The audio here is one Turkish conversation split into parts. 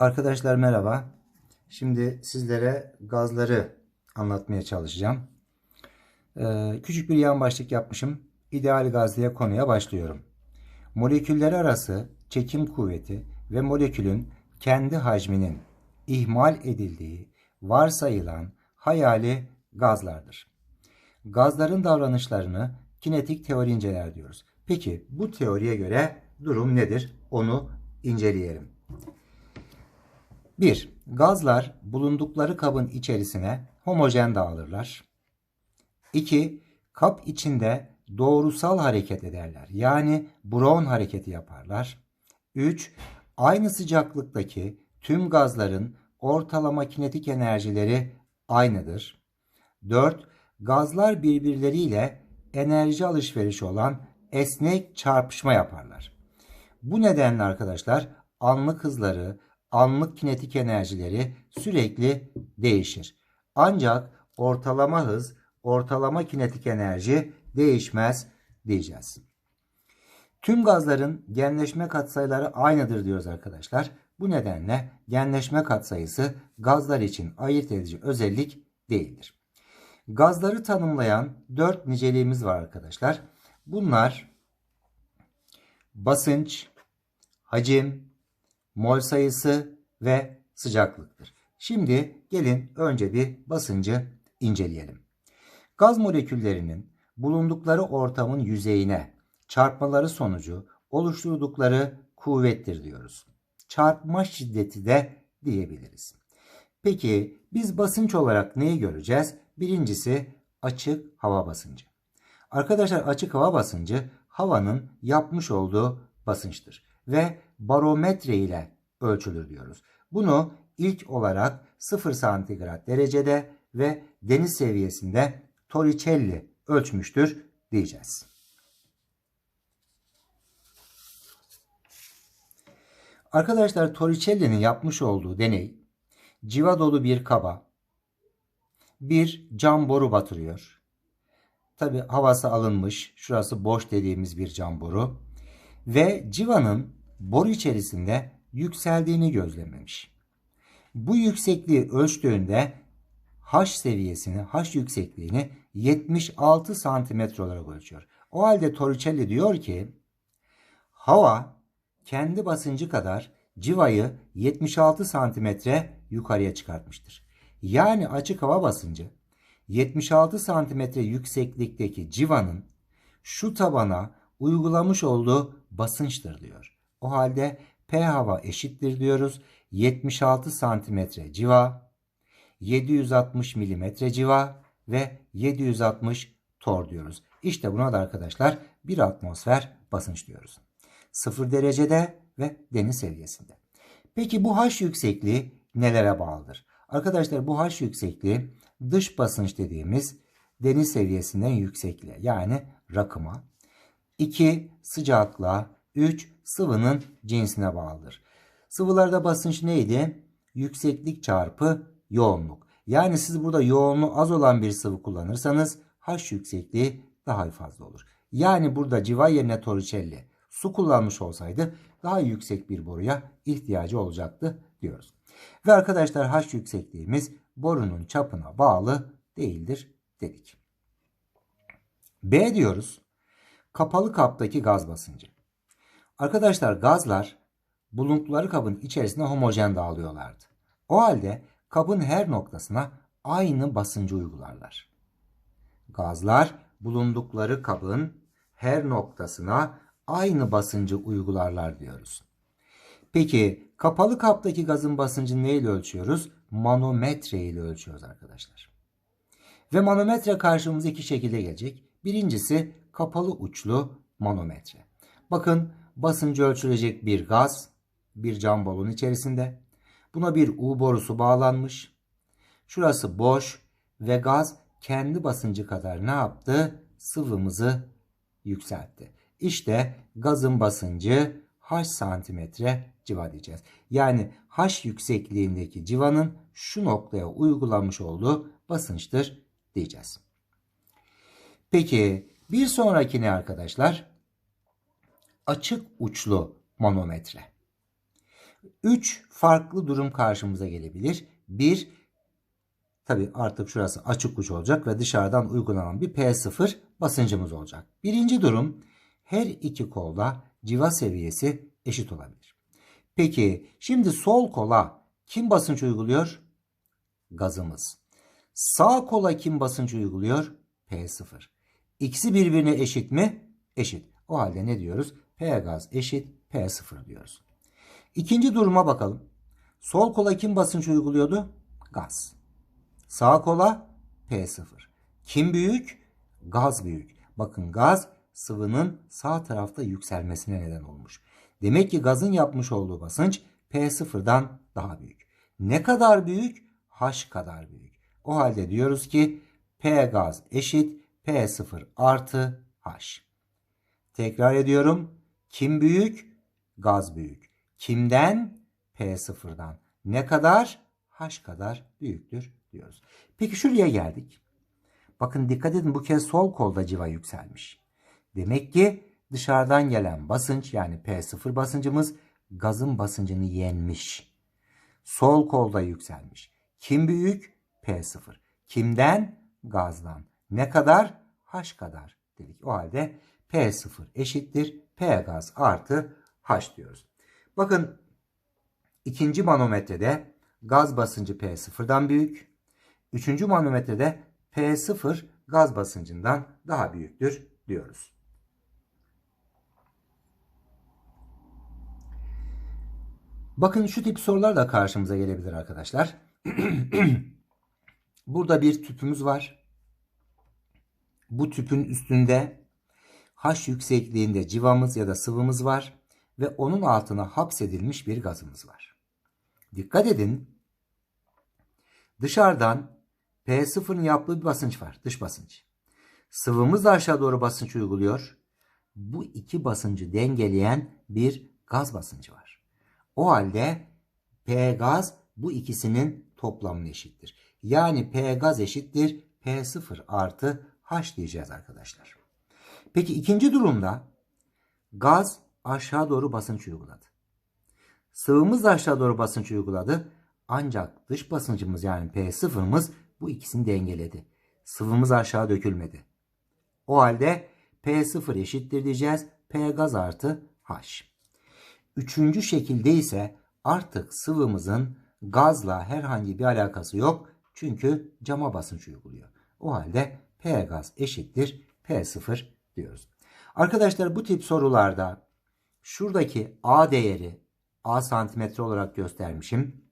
Arkadaşlar merhaba. Şimdi sizlere gazları anlatmaya çalışacağım. Ee, küçük bir yan başlık yapmışım. İdeal gaz diye konuya başlıyorum. Moleküller arası çekim kuvveti ve molekülün kendi hacminin ihmal edildiği varsayılan hayali gazlardır. Gazların davranışlarını kinetik teori inceler diyoruz. Peki bu teoriye göre durum nedir? Onu inceleyelim. 1. Gazlar bulundukları kabın içerisine homojen dağılırlar. 2. Kap içinde doğrusal hareket ederler. Yani Brown hareketi yaparlar. 3. Aynı sıcaklıktaki tüm gazların ortalama kinetik enerjileri aynıdır. 4. Gazlar birbirleriyle enerji alışverişi olan esnek çarpışma yaparlar. Bu nedenle arkadaşlar anlık hızları, anlık kinetik enerjileri sürekli değişir. Ancak ortalama hız, ortalama kinetik enerji değişmez diyeceğiz. Tüm gazların genleşme katsayıları aynıdır diyoruz arkadaşlar. Bu nedenle genleşme katsayısı gazlar için ayırt edici özellik değildir. Gazları tanımlayan dört niceliğimiz var arkadaşlar. Bunlar basınç, hacim, mol sayısı ve sıcaklıktır. Şimdi gelin önce bir basıncı inceleyelim. Gaz moleküllerinin bulundukları ortamın yüzeyine çarpmaları sonucu oluşturdukları kuvvettir diyoruz. Çarpma şiddeti de diyebiliriz. Peki biz basınç olarak neyi göreceğiz? Birincisi açık hava basıncı. Arkadaşlar açık hava basıncı havanın yapmış olduğu basınçtır ve barometre ile ölçülür diyoruz. Bunu ilk olarak 0 santigrat derecede ve deniz seviyesinde Torricelli ölçmüştür diyeceğiz. Arkadaşlar Torricelli'nin yapmış olduğu deney civa dolu bir kaba bir cam boru batırıyor. Tabi havası alınmış. Şurası boş dediğimiz bir cam boru. Ve civanın boru içerisinde yükseldiğini gözlememiş. Bu yüksekliği ölçtüğünde H seviyesini, H yüksekliğini 76 santimetre olarak ölçüyor. O halde Torricelli diyor ki hava kendi basıncı kadar civayı 76 santimetre yukarıya çıkartmıştır. Yani açık hava basıncı 76 santimetre yükseklikteki civanın şu tabana uygulamış olduğu basınçtır diyor. O halde P hava eşittir diyoruz. 76 santimetre civa, 760 milimetre civa ve 760 tor diyoruz. İşte buna da arkadaşlar bir atmosfer basınç diyoruz. 0 derecede ve deniz seviyesinde. Peki bu H yüksekliği nelere bağlıdır? Arkadaşlar bu H yüksekliği dış basınç dediğimiz deniz seviyesinden yüksekliğe yani rakıma. 2 sıcaklığa, 3 sıvının cinsine bağlıdır. Sıvılarda basınç neydi? Yükseklik çarpı yoğunluk. Yani siz burada yoğunluğu az olan bir sıvı kullanırsanız H yüksekliği daha fazla olur. Yani burada civa yerine Torricelli su kullanmış olsaydı daha yüksek bir boruya ihtiyacı olacaktı diyoruz. Ve arkadaşlar H yüksekliğimiz borunun çapına bağlı değildir dedik. B diyoruz. Kapalı kaptaki gaz basıncı. Arkadaşlar gazlar bulundukları kabın içerisine homojen dağılıyorlardı. O halde kabın her noktasına aynı basıncı uygularlar. Gazlar bulundukları kabın her noktasına aynı basıncı uygularlar diyoruz. Peki kapalı kaptaki gazın basıncını neyle ölçüyoruz? Manometre ile ölçüyoruz arkadaşlar. Ve manometre karşımıza iki şekilde gelecek. Birincisi kapalı uçlu manometre. Bakın basıncı ölçülecek bir gaz bir cam balon içerisinde. Buna bir U borusu bağlanmış. Şurası boş ve gaz kendi basıncı kadar ne yaptı? Sıvımızı yükseltti. İşte gazın basıncı H santimetre civa diyeceğiz. Yani H yüksekliğindeki civanın şu noktaya uygulamış olduğu basınçtır diyeceğiz. Peki bir sonraki ne arkadaşlar? Açık uçlu manometre. Üç farklı durum karşımıza gelebilir. Bir, tabi artık şurası açık uç olacak ve dışarıdan uygulanan bir P0 basıncımız olacak. Birinci durum, her iki kolda civa seviyesi eşit olabilir. Peki şimdi sol kola kim basınç uyguluyor? Gazımız. Sağ kola kim basınç uyguluyor? P0. İkisi birbirine eşit mi? Eşit. O halde ne diyoruz? P gaz eşit P0 diyoruz. İkinci duruma bakalım. Sol kola kim basınç uyguluyordu? Gaz. Sağ kola P0. Kim büyük? Gaz büyük. Bakın gaz sıvının sağ tarafta yükselmesine neden olmuş. Demek ki gazın yapmış olduğu basınç P0'dan daha büyük. Ne kadar büyük? H kadar büyük. O halde diyoruz ki P gaz eşit P0 artı H. Tekrar ediyorum. Kim büyük? Gaz büyük. Kimden? P0'dan. Ne kadar? H kadar büyüktür diyoruz. Peki şuraya geldik. Bakın dikkat edin bu kez sol kolda civa yükselmiş. Demek ki dışarıdan gelen basınç yani P0 basıncımız gazın basıncını yenmiş. Sol kolda yükselmiş. Kim büyük? P0. Kimden? Gazdan. Ne kadar? H kadar dedik. O halde P0 eşittir P gaz artı H diyoruz. Bakın ikinci manometrede gaz basıncı P0'dan büyük. Üçüncü manometrede P0 gaz basıncından daha büyüktür diyoruz. Bakın şu tip sorular da karşımıza gelebilir arkadaşlar. Burada bir tüpümüz var. Bu tüpün üstünde H yüksekliğinde civamız ya da sıvımız var ve onun altına hapsedilmiş bir gazımız var. Dikkat edin. Dışarıdan P0'ın yaptığı bir basınç var. Dış basınç. Sıvımız da aşağı doğru basınç uyguluyor. Bu iki basıncı dengeleyen bir gaz basıncı var. O halde P gaz bu ikisinin toplamına eşittir. Yani P gaz eşittir P0 artı H diyeceğiz arkadaşlar. Peki ikinci durumda gaz aşağı doğru basınç uyguladı. Sıvımız da aşağı doğru basınç uyguladı. Ancak dış basıncımız yani P0'ımız bu ikisini dengeledi. Sıvımız aşağı dökülmedi. O halde P0 eşittir diyeceğiz. P gaz artı H. Üçüncü şekilde ise artık sıvımızın gazla herhangi bir alakası yok. Çünkü cama basınç uyguluyor. O halde P gaz eşittir P0 diyoruz. Arkadaşlar bu tip sorularda şuradaki A değeri A santimetre olarak göstermişim.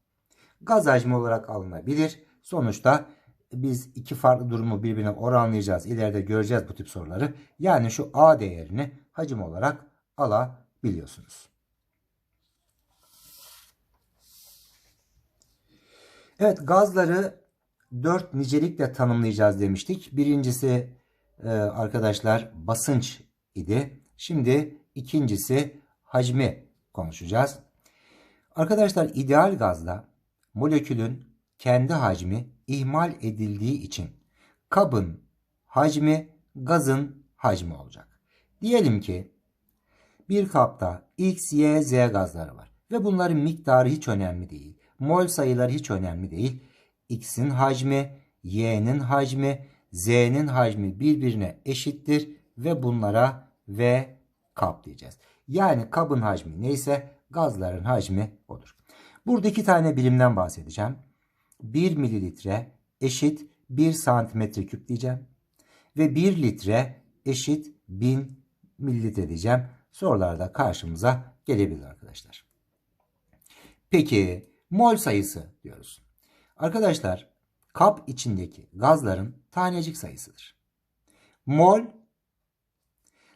Gaz hacmi olarak alınabilir. Sonuçta biz iki farklı durumu birbirine oranlayacağız. İleride göreceğiz bu tip soruları. Yani şu A değerini hacim olarak alabiliyorsunuz. Evet gazları dört nicelikle tanımlayacağız demiştik. Birincisi e, arkadaşlar basınç idi. Şimdi ikincisi hacmi konuşacağız. Arkadaşlar ideal gazda molekülün kendi hacmi ihmal edildiği için kabın hacmi gazın hacmi olacak. Diyelim ki bir kapta X, Y, Z gazları var ve bunların miktarı hiç önemli değil. Mol sayıları hiç önemli değil. X'in hacmi, Y'nin hacmi, Z'nin hacmi birbirine eşittir ve bunlara V kap diyeceğiz. Yani kabın hacmi neyse gazların hacmi odur. Burada iki tane birimden bahsedeceğim. 1 mililitre eşit 1 santimetre küp diyeceğim. Ve 1 litre eşit 1000 mililitre diyeceğim. Sorularda karşımıza gelebilir arkadaşlar. Peki mol sayısı diyoruz. Arkadaşlar kap içindeki gazların tanecik sayısıdır. Mol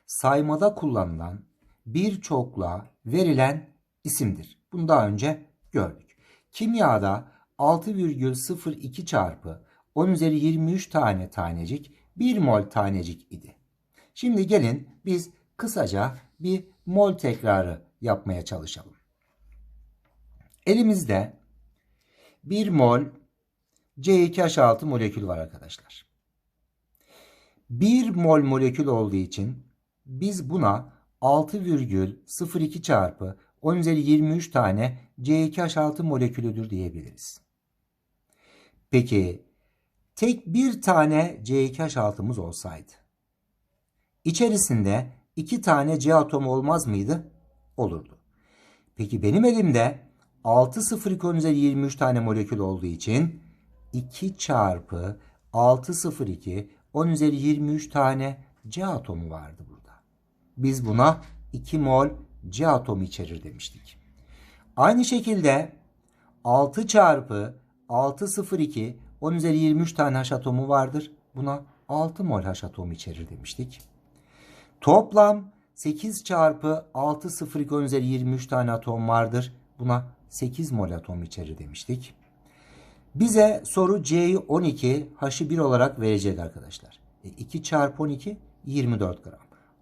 saymada kullanılan bir çokluğa verilen isimdir. Bunu daha önce gördük. Kimyada 6,02 çarpı 10 üzeri 23 tane tanecik 1 mol tanecik idi. Şimdi gelin biz kısaca bir mol tekrarı yapmaya çalışalım. Elimizde 1 mol C2H6 molekül var arkadaşlar. 1 mol molekül olduğu için biz buna 6,02 çarpı 10 üzeri 23 tane C2H6 molekülüdür diyebiliriz. Peki tek bir tane C2H6'mız olsaydı içerisinde iki tane C atomu olmaz mıydı? Olurdu. Peki benim elimde 6 0 2 üzeri 23 tane molekül olduğu için 2 çarpı 6 0 2 10 üzeri 23 tane C atomu vardı burada. Biz buna 2 mol C atomu içerir demiştik. Aynı şekilde 6 çarpı 6 0 2 10 üzeri 23 tane H atomu vardır. Buna 6 mol H atomu içerir demiştik. Toplam 8 çarpı 6 0 2 10 üzeri 23 tane atom vardır. Buna 8 mol atom içerir demiştik. Bize soru C'yi 12, H'ı 1 olarak verecek arkadaşlar. E 2 çarpı 12 24 gram.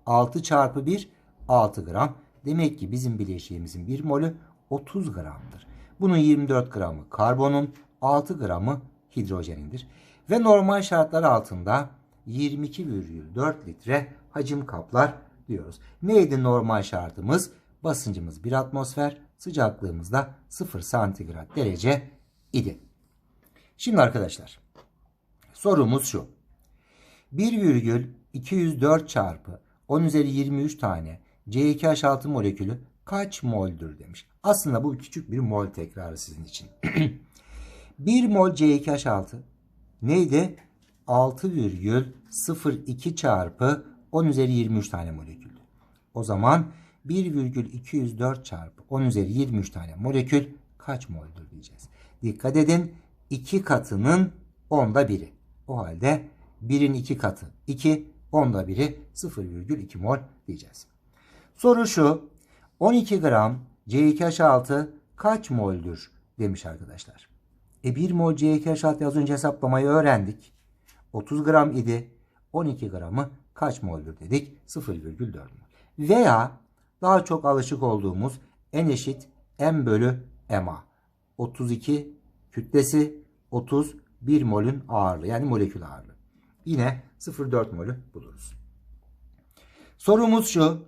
6 çarpı 1 6 gram. Demek ki bizim bileşiğimizin 1 molü 30 gramdır. Bunun 24 gramı karbonun, 6 gramı hidrojenindir. Ve normal şartlar altında 22,4 litre hacim kaplar diyoruz. Neydi normal şartımız? Basıncımız 1 atmosfer, sıcaklığımız da 0 santigrat derece idi. Şimdi arkadaşlar sorumuz şu. 1,204 çarpı 10 üzeri 23 tane C2H6 molekülü kaç moldür demiş. Aslında bu küçük bir mol tekrarı sizin için. 1 mol C2H6 neydi? 6,02 çarpı 10 üzeri 23 tane molekül. O zaman 1,204 çarpı 10 üzeri 23 tane molekül kaç moldur diyeceğiz. Dikkat edin 2 katının onda biri. O halde 1'in 2 katı 2, onda biri 0,2 mol diyeceğiz. Soru şu 12 gram C2H6 kaç moldür demiş arkadaşlar. E 1 mol C2H6 az önce hesaplamayı öğrendik. 30 gram idi. 12 gramı kaç moldür dedik? 0,4 mol. Veya daha çok alışık olduğumuz N eşit M bölü MA. 32 kütlesi 30 1 molün ağırlığı yani molekül ağırlığı. Yine 0,4 molü buluruz. Sorumuz şu.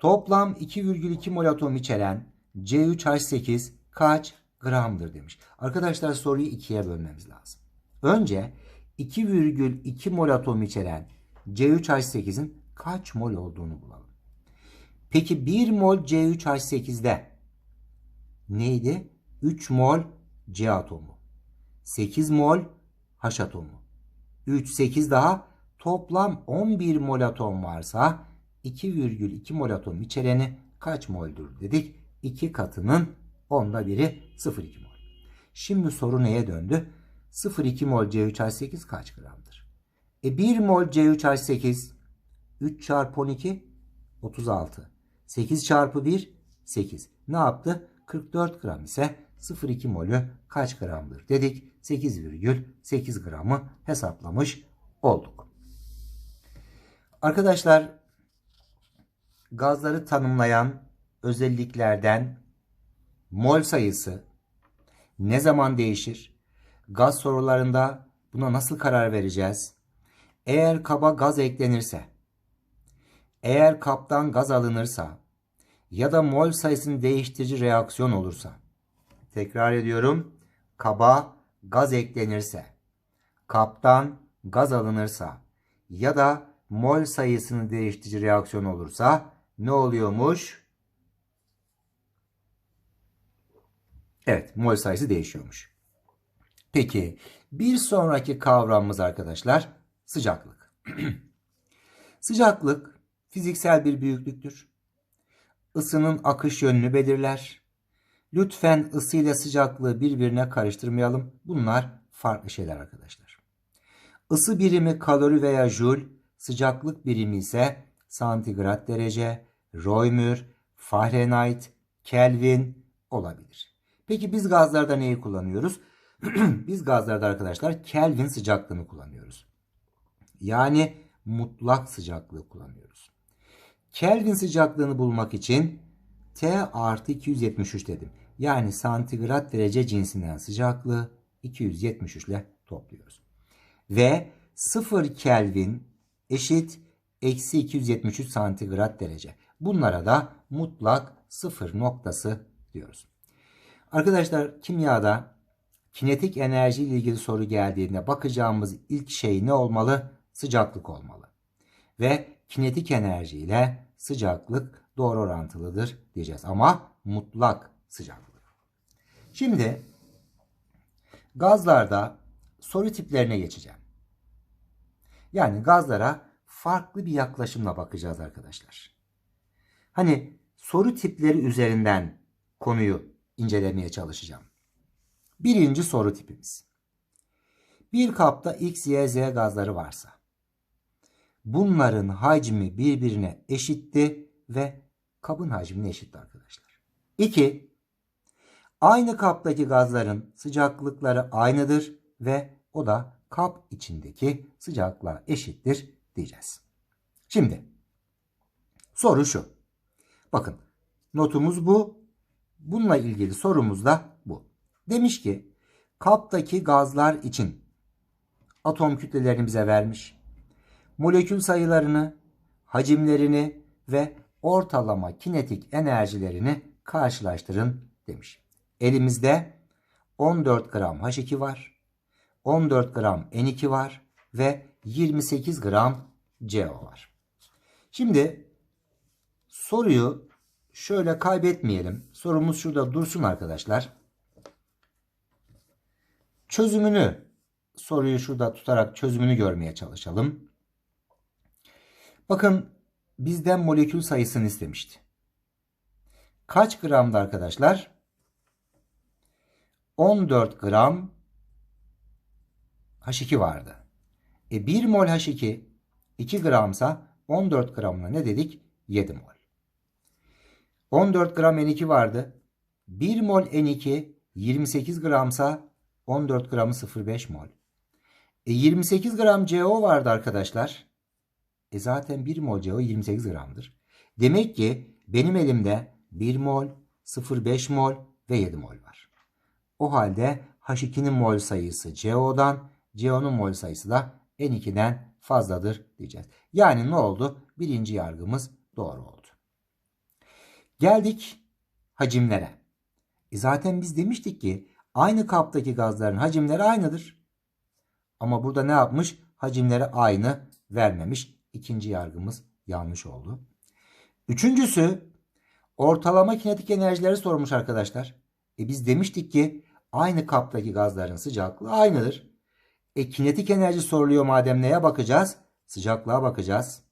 Toplam 2,2 mol atom içeren C3H8 kaç gramdır demiş. Arkadaşlar soruyu ikiye bölmemiz lazım. Önce 2,2 mol atom içeren C3H8'in kaç mol olduğunu bulalım. Peki 1 mol C3H8'de neydi? 3 mol C atomu. 8 mol H atomu. 3, 8 daha toplam 11 mol atom varsa 2,2 mol atom içereni kaç moldür dedik? 2 katının onda biri 0,2 mol. Şimdi soru neye döndü? 0,2 mol C3H8 kaç gramdır? E 1 mol C3H8 3 çarpı 12 36. 8 çarpı 1 8. Ne yaptı? 44 gram ise 0,2 molü kaç gramdır dedik. 8,8 gramı hesaplamış olduk. Arkadaşlar gazları tanımlayan özelliklerden mol sayısı ne zaman değişir? Gaz sorularında buna nasıl karar vereceğiz? Eğer kaba gaz eklenirse, eğer kaptan gaz alınırsa ya da mol sayısının değiştirici reaksiyon olursa, tekrar ediyorum, kaba gaz eklenirse, kaptan gaz alınırsa ya da mol sayısını değiştirici reaksiyon olursa ne oluyormuş? Evet, mol sayısı değişiyormuş. Peki, bir sonraki kavramımız arkadaşlar sıcaklık. sıcaklık fiziksel bir büyüklüktür. Isının akış yönünü belirler. Lütfen ısı ile sıcaklığı birbirine karıştırmayalım. Bunlar farklı şeyler arkadaşlar. Isı birimi kalori veya joule, sıcaklık birimi ise santigrat derece, Reaumur, Fahrenheit, Kelvin olabilir. Peki biz gazlarda neyi kullanıyoruz? biz gazlarda arkadaşlar Kelvin sıcaklığını kullanıyoruz. Yani mutlak sıcaklığı kullanıyoruz. Kelvin sıcaklığını bulmak için T artı 273 dedim. Yani santigrat derece cinsinden sıcaklığı 273 ile topluyoruz. Ve 0 Kelvin eşit eksi 273 santigrat derece. Bunlara da mutlak sıfır noktası diyoruz. Arkadaşlar kimyada kinetik enerji ile ilgili soru geldiğinde bakacağımız ilk şey ne olmalı? Sıcaklık olmalı. Ve kinetik enerji ile sıcaklık doğru orantılıdır diyeceğiz. Ama mutlak sıcaklık. Şimdi gazlarda soru tiplerine geçeceğim. Yani gazlara farklı bir yaklaşımla bakacağız arkadaşlar. Hani soru tipleri üzerinden konuyu incelemeye çalışacağım. Birinci soru tipimiz. Bir kapta X, Y, Z gazları varsa bunların hacmi birbirine eşitti ve kabın hacmine eşitti arkadaşlar. 2. Aynı kaptaki gazların sıcaklıkları aynıdır ve o da kap içindeki sıcaklığa eşittir diyeceğiz. Şimdi soru şu. Bakın notumuz bu. Bununla ilgili sorumuz da bu. Demiş ki kaptaki gazlar için atom kütlelerini bize vermiş. Molekül sayılarını, hacimlerini ve ortalama kinetik enerjilerini karşılaştırın demiş. Elimizde 14 gram H2 var, 14 gram N2 var ve 28 gram CO var. Şimdi soruyu şöyle kaybetmeyelim. Sorumuz şurada dursun arkadaşlar. Çözümünü soruyu şurada tutarak çözümünü görmeye çalışalım. Bakın bizden molekül sayısını istemişti. Kaç gramdı arkadaşlar? 14 gram H2 vardı. E 1 mol H2 2 gramsa 14 gramına ne dedik? 7 mol. 14 gram N2 vardı. 1 mol N2 28 gramsa 14 gramı 0,5 mol. E 28 gram CO vardı arkadaşlar. E zaten 1 mol CO 28 gramdır. Demek ki benim elimde 1 mol, 0,5 mol ve 7 mol var. O halde H2'nin mol sayısı CO'dan, CO'nun mol sayısı da N2'den fazladır diyeceğiz. Yani ne oldu? Birinci yargımız doğru oldu. Geldik hacimlere. E zaten biz demiştik ki aynı kaptaki gazların hacimleri aynıdır. Ama burada ne yapmış? Hacimleri aynı vermemiş. İkinci yargımız yanlış oldu. Üçüncüsü ortalama kinetik enerjileri sormuş arkadaşlar. E biz demiştik ki aynı kaptaki gazların sıcaklığı aynıdır. E kinetik enerji soruluyor madem neye bakacağız? Sıcaklığa bakacağız.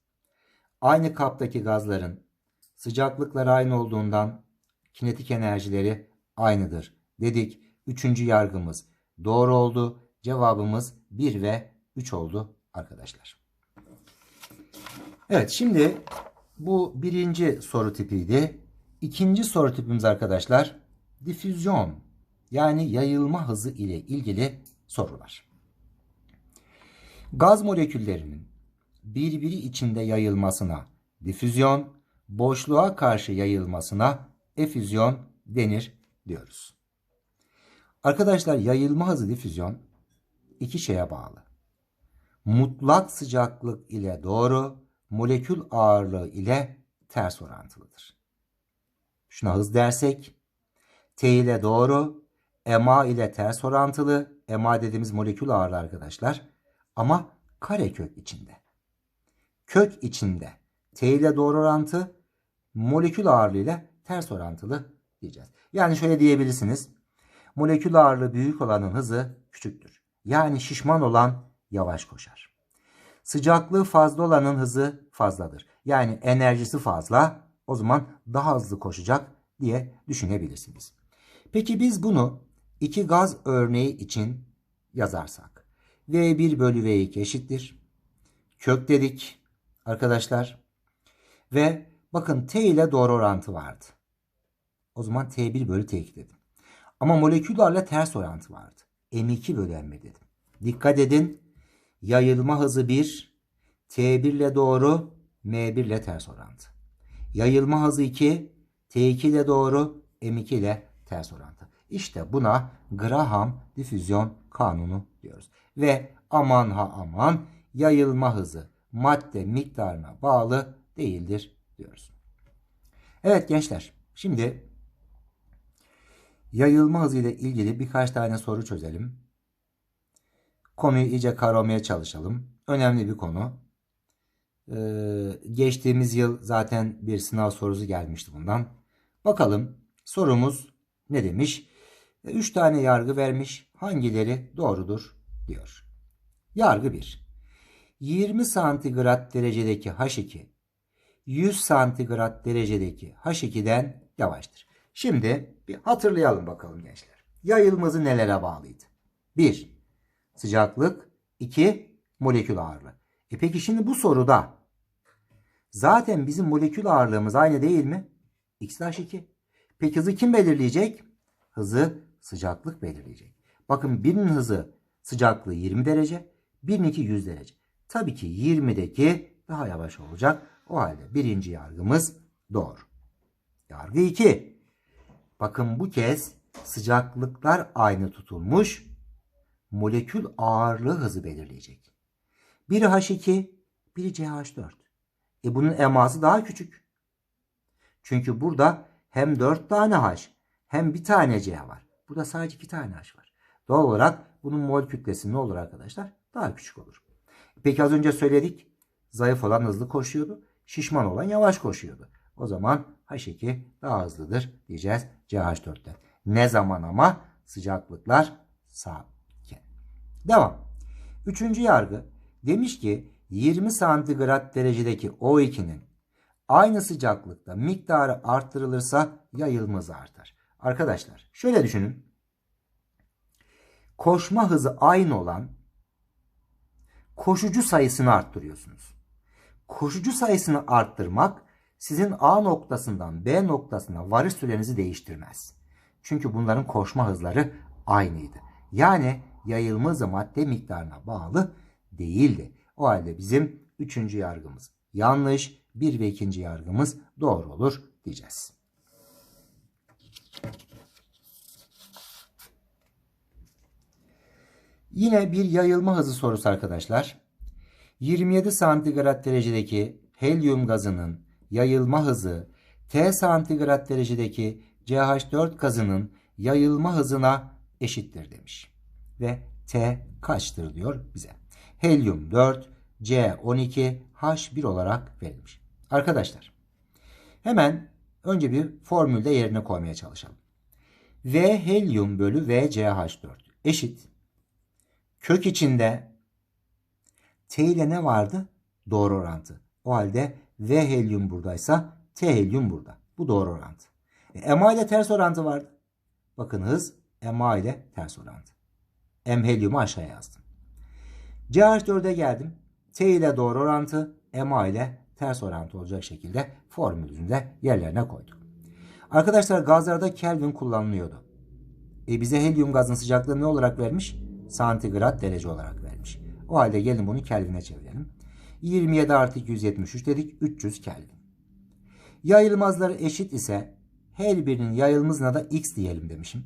Aynı kaptaki gazların sıcaklıkları aynı olduğundan kinetik enerjileri aynıdır dedik. Üçüncü yargımız doğru oldu. Cevabımız 1 ve 3 oldu arkadaşlar. Evet şimdi bu birinci soru tipiydi. İkinci soru tipimiz arkadaşlar difüzyon yani yayılma hızı ile ilgili sorular. Gaz moleküllerinin birbiri içinde yayılmasına difüzyon, boşluğa karşı yayılmasına efüzyon denir diyoruz. Arkadaşlar yayılma hızı difüzyon iki şeye bağlı. Mutlak sıcaklık ile doğru, molekül ağırlığı ile ters orantılıdır. Şuna hız dersek, T ile doğru, MA ile ters orantılı, MA dediğimiz molekül ağırlığı arkadaşlar. Ama karekök içinde. Kök içinde T ile doğru orantı, molekül ağırlığı ile ters orantılı diyeceğiz. Yani şöyle diyebilirsiniz. Molekül ağırlığı büyük olanın hızı küçüktür. Yani şişman olan yavaş koşar. Sıcaklığı fazla olanın hızı fazladır. Yani enerjisi fazla o zaman daha hızlı koşacak diye düşünebilirsiniz. Peki biz bunu iki gaz örneği için yazarsak. V1 bölü V2 eşittir. Kök dedik arkadaşlar. Ve bakın T ile doğru orantı vardı. O zaman T1 bölü T2 dedim. Ama moleküllerle ters orantı vardı. M2 bölü M dedim. Dikkat edin. Yayılma hızı 1. T1 ile doğru. M1 ile ters orantı. Yayılma hızı 2. T2 ile doğru. M2 ile ters orantı. İşte buna Graham difüzyon kanunu diyoruz. Ve aman ha aman yayılma hızı madde miktarına bağlı değildir diyoruz. Evet gençler şimdi Yayılma hızı ile ilgili birkaç tane soru çözelim. Konuyu iyice kavramaya çalışalım. Önemli bir konu. Ee, geçtiğimiz yıl zaten bir sınav sorusu gelmişti bundan. Bakalım sorumuz ne demiş? 3 tane yargı vermiş. Hangileri doğrudur diyor. Yargı 1. 20 santigrat derecedeki H2 100 santigrat derecedeki H2'den yavaştır. Şimdi bir hatırlayalım bakalım gençler. Yayılma hızı nelere bağlıydı? 1. Sıcaklık. 2. Molekül ağırlığı. E peki şimdi bu soruda zaten bizim molekül ağırlığımız aynı değil mi? X H2. Peki hızı kim belirleyecek? Hızı sıcaklık belirleyecek. Bakın birinin hızı sıcaklığı 20 derece, birininki 100 derece. Tabii ki 20'deki daha yavaş olacak. O halde birinci yargımız doğru. Yargı 2. Bakın bu kez sıcaklıklar aynı tutulmuş. Molekül ağırlığı hızı belirleyecek. Biri H2, biri CH4. E bunun eması daha küçük. Çünkü burada hem 4 tane H hem bir tane C var. Burada sadece 2 tane H var. Doğal olarak bunun mol kütlesi ne olur arkadaşlar? Daha küçük olur. Peki az önce söyledik. Zayıf olan hızlı koşuyordu. Şişman olan yavaş koşuyordu. O zaman H2 daha hızlıdır diyeceğiz CH4'ten. Ne zaman ama sıcaklıklar sabitken. Devam. Üçüncü yargı demiş ki 20 santigrat derecedeki O2'nin aynı sıcaklıkta miktarı arttırılırsa yayılma artar. Arkadaşlar şöyle düşünün. Koşma hızı aynı olan koşucu sayısını arttırıyorsunuz. Koşucu sayısını arttırmak sizin A noktasından B noktasına varış sürenizi değiştirmez. Çünkü bunların koşma hızları aynıydı. Yani yayılma hızı madde miktarına bağlı değildi. O halde bizim üçüncü yargımız yanlış, bir ve ikinci yargımız doğru olur diyeceğiz. Yine bir yayılma hızı sorusu arkadaşlar. 27 santigrat derecedeki helyum gazının yayılma hızı T santigrat derecedeki CH4 gazının yayılma hızına eşittir demiş. Ve T kaçtır diyor bize. Helyum 4, C 12, H1 olarak verilmiş. Arkadaşlar hemen önce bir formülde yerine koymaya çalışalım. V helyum bölü V CH4 eşit. Kök içinde T ile ne vardı? Doğru orantı. O halde V helyum buradaysa T helyum burada. Bu doğru orantı. E, MA ile ters orantı vardı. Bakın hız MA ile ters orantı. M helyumu aşağıya yazdım. CH4'e geldim. T ile doğru orantı, MA ile ters orantı olacak şekilde formülümüzde yerlerine koyduk. Arkadaşlar gazlarda Kelvin kullanılıyordu. E bize helyum gazın sıcaklığı ne olarak vermiş? Santigrat derece olarak vermiş. O halde gelin bunu Kelvin'e çevirelim. 27 artı 273 dedik 300 Kelvin. Yayılmazları eşit ise her birinin yayılmazına da x diyelim demişim.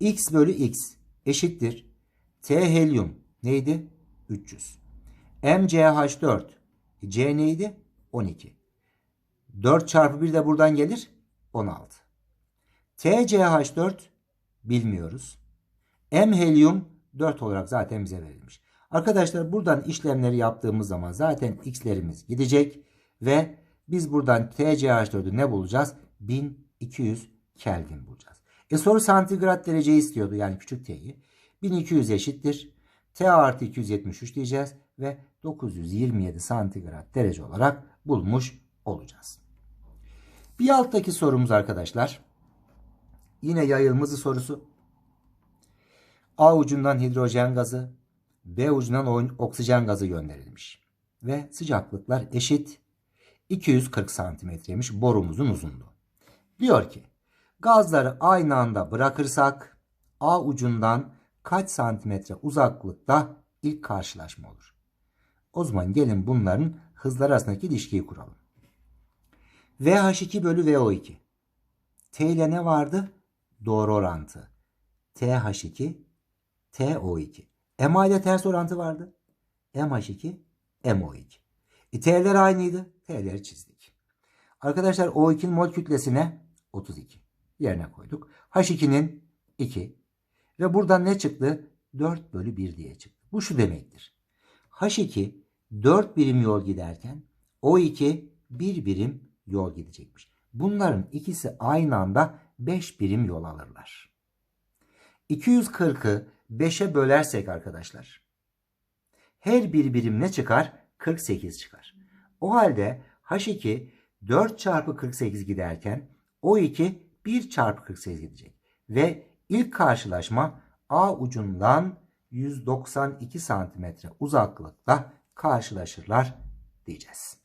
x bölü x eşittir. T helyum neydi? 300. MCH4 C neydi? 12. 4 çarpı 1 de buradan gelir. 16. TCH4 bilmiyoruz. M helyum 4 olarak zaten bize verilmiş. Arkadaşlar buradan işlemleri yaptığımız zaman zaten x'lerimiz gidecek ve biz buradan TCH4'ü ne bulacağız? 1200 Kelvin bulacağız. E soru santigrat dereceyi istiyordu yani küçük t'yi. 1200 eşittir. T artı 273 diyeceğiz ve 927 santigrat derece olarak bulmuş olacağız. Bir alttaki sorumuz arkadaşlar. Yine yayılmazı sorusu. A ucundan hidrojen gazı, B ucundan oksijen gazı gönderilmiş. Ve sıcaklıklar eşit 240 santimetreymiş borumuzun uzunluğu. Diyor ki gazları aynı anda bırakırsak A ucundan kaç santimetre uzaklıkta ilk karşılaşma olur? O zaman gelin bunların hızlar arasındaki ilişkiyi kuralım. VH2 bölü VO2. T ile ne vardı? Doğru orantı. TH2 TO2. MA ile ters orantı vardı. MH2 MO2. E, T'ler aynıydı. T'leri çizdik. Arkadaşlar O2'nin mol kütlesine 32. yerine koyduk. H2'nin 2 ve buradan ne çıktı? 4 bölü 1 diye çıktı. Bu şu demektir. H2 4 birim yol giderken O2 1 birim yol gidecekmiş. Bunların ikisi aynı anda 5 birim yol alırlar. 240'ı 5'e bölersek arkadaşlar her bir birim ne çıkar? 48 çıkar. O halde H2 4 çarpı 48 giderken O2 1 çarpı 48 gidecek. Ve ilk karşılaşma A ucundan 192 santimetre uzaklıkta karşılaşırlar diyeceğiz.